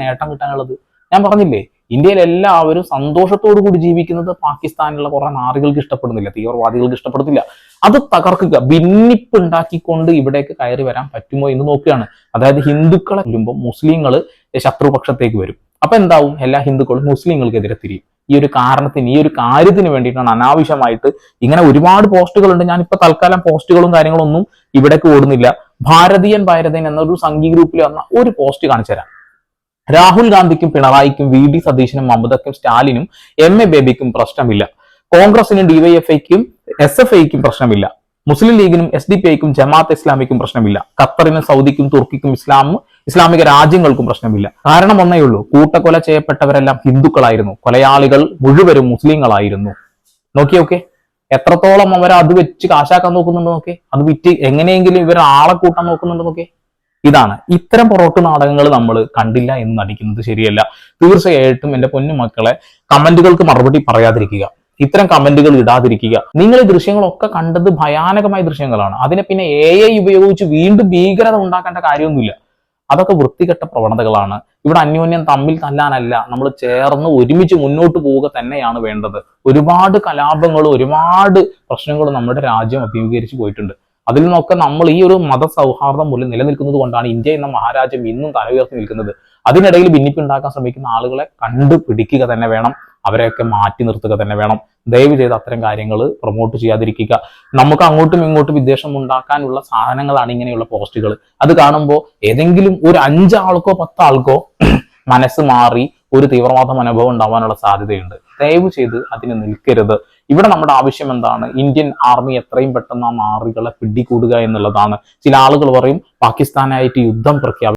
നേട്ടം കിട്ടാനുള്ളത്. ഞാൻ പറഞ്ഞില്ലേ ഇന്ത്യയിൽ എല്ലാവരും സന്തോഷത്തോടു കൂടി ജീവിക്കുന്നത് പാകിസ്ഥാനിലുള്ള കുറെ നാറികൾക്ക് ഇഷ്ടപ്പെടുന്നില്ല തീവ്രവാദികൾക്ക് ഇഷ്ടപ്പെടുന്നില്ല അത് തകർക്കുക ഭിന്നിപ്പ് ഉണ്ടാക്കിക്കൊണ്ട് ഇവിടേക്ക് കയറി വരാൻ പറ്റുമോ എന്ന് നോക്കുകയാണ്. അതായത് ഹിന്ദുക്കളെ വരുമ്പോൾ മുസ്ലിങ്ങൾ ശത്രുപക്ഷത്തേക്ക് വരും. അപ്പൊ എന്താവും? എല്ലാ ഹിന്ദുക്കളും മുസ്ലിങ്ങൾക്കെതിരെ തിരിയും. ഈ ഒരു കാരണത്തിന് ഈ ഒരു കാര്യത്തിന് വേണ്ടിയിട്ടാണ് അനാവശ്യമായിട്ട് ഇങ്ങനെ ഒരുപാട് പോസ്റ്റുകളുണ്ട്. ഞാൻ ഇപ്പൊ തൽക്കാലം പോസ്റ്റുകളും കാര്യങ്ങളൊന്നും ഇവിടേക്ക് ഓടുന്നില്ല. ഭാരതീയൻ ഭാരതീയൻ എന്നൊരു സംഘി ഗ്രൂപ്പിൽ വന്ന ഒരു പോസ്റ്റ് കാണിച്ചു തരാം രാഹുൽ ഗാന്ധിക്കും പിണറായിക്കും വി ഡി സതീശനും മമതയ്ക്കും സ്റ്റാലിനും എം എ ബേബിക്കും പ്രശ്നമില്ല. കോൺഗ്രസിനും ഡിവൈഎഫ്ഐക്കും എസ് എഫ് ഐക്കും പ്രശ്നമില്ല. മുസ്ലിം ലീഗിനും എസ് ഡി പി ഐക്കും ജമാഅത്ത് ഇസ്ലാമിക്കും പ്രശ്നമില്ല. ഖത്തറിനും സൗദിക്കും തുർക്കിക്കും ഇസ്ലാം ഇസ്ലാമിക രാജ്യങ്ങൾക്കും പ്രശ്നമില്ല. കാരണം ഒന്നേ ഉള്ളൂ കൂട്ടക്കൊല ചെയ്യപ്പെട്ടവരെല്ലാം ഹിന്ദുക്കളായിരുന്നു. കൊലയാളികൾ മുഴുവനും മുസ്ലിങ്ങളായിരുന്നു. നോക്കിയോക്കെ എത്രത്തോളം അവർ അത് വെച്ച് കാശാക്കാൻ നോക്കുന്നുണ്ട് നോക്കേ അത് വിറ്റ് എങ്ങനെയെങ്കിലും ഇവർ ആളെ കൂട്ടാൻ നോക്കുന്നുണ്ട് നോക്കേ ഇതാണ്. ഇത്തരം പൊറോട്ട് നാടകങ്ങൾ നമ്മൾ കണ്ടില്ല എന്ന് നടിക്കുന്നത് ശരിയല്ല. തീർച്ചയായിട്ടും എന്റെ പൊന്നു മക്കളെ കമന്റുകൾക്ക് മറുപടി പറയാതിരിക്കുക. ഇത്തരം കമന്റുകൾ ഇടാതിരിക്കുക. നിങ്ങൾ ഈ ദൃശ്യങ്ങളൊക്കെ കണ്ടത് ഭയാനകമായ ദൃശ്യങ്ങളാണ്. അതിനെ പിന്നെ എ ഐ ഉപയോഗിച്ച് വീണ്ടും ഭീകരത ഉണ്ടാക്കേണ്ട കാര്യമൊന്നുമില്ല. അതൊക്കെ വൃത്തികെട്ട പ്രവണതകളാണ്. ഇവിടെ അന്യോന്യം തമ്മിൽ തല്ലാനല്ല. നമ്മൾ ചേർന്ന് ഒരുമിച്ച് മുന്നോട്ട് പോവുക തന്നെയാണ് വേണ്ടത്. ഒരുപാട് കലാപങ്ങളും ഒരുപാട് പ്രശ്നങ്ങളും നമ്മുടെ രാജ്യം അഭിമുഖീകരിച്ച് പോയിട്ടുണ്ട്. അതിൽ നിന്നൊക്കെ നമ്മൾ ഈ ഒരു മത സൗഹാർദ്ദം മൂലം നിലനിൽക്കുന്നത് കൊണ്ടാണ് ഇന്ത്യ എന്ന മഹാരാജ്യം ഇന്നും തലയുയർത്തി നിൽക്കുന്നത്. അതിനിടയിൽ ഭിന്നിപ്പുണ്ടാക്കാൻ ശ്രമിക്കുന്ന ആളുകളെ കണ്ടുപിടിക്കുക തന്നെ വേണം. അവരെയൊക്കെ മാറ്റി നിർത്തുക തന്നെ വേണം. ദയവ് ചെയ്ത് അത്തരം കാര്യങ്ങൾ പ്രൊമോട്ട് ചെയ്യാതിരിക്കുക. നമുക്ക് അങ്ങോട്ടും ഇങ്ങോട്ടും വിദ്വേഷം ഉണ്ടാക്കാനുള്ള സാധനങ്ങളാണ് ഇങ്ങനെയുള്ള പോസ്റ്റുകൾ അത് കാണുമ്പോൾ ഏതെങ്കിലും ഒരു അഞ്ചാൾക്കോ പത്താൾക്കോ മനസ്സ് മാറി ഒരു തീവ്രവാദ അനുഭവം ഉണ്ടാവാനുള്ള സാധ്യതയുണ്ട്. ദയവ് ചെയ്ത് അതിന് നിൽക്കരുത്. ഇവിടെ നമ്മുടെ ആവശ്യം എന്താണ്? ഇന്ത്യൻ ആർമി എത്രയും പെട്ടെന്ന് ആ മാറികളെ പിടികൂടുക എന്നുള്ളതാണ്. ചില ആളുകൾ പറയും പാകിസ്ഥാനായിട്ട് യുദ്ധം പ്രഖ്യാപിക്കും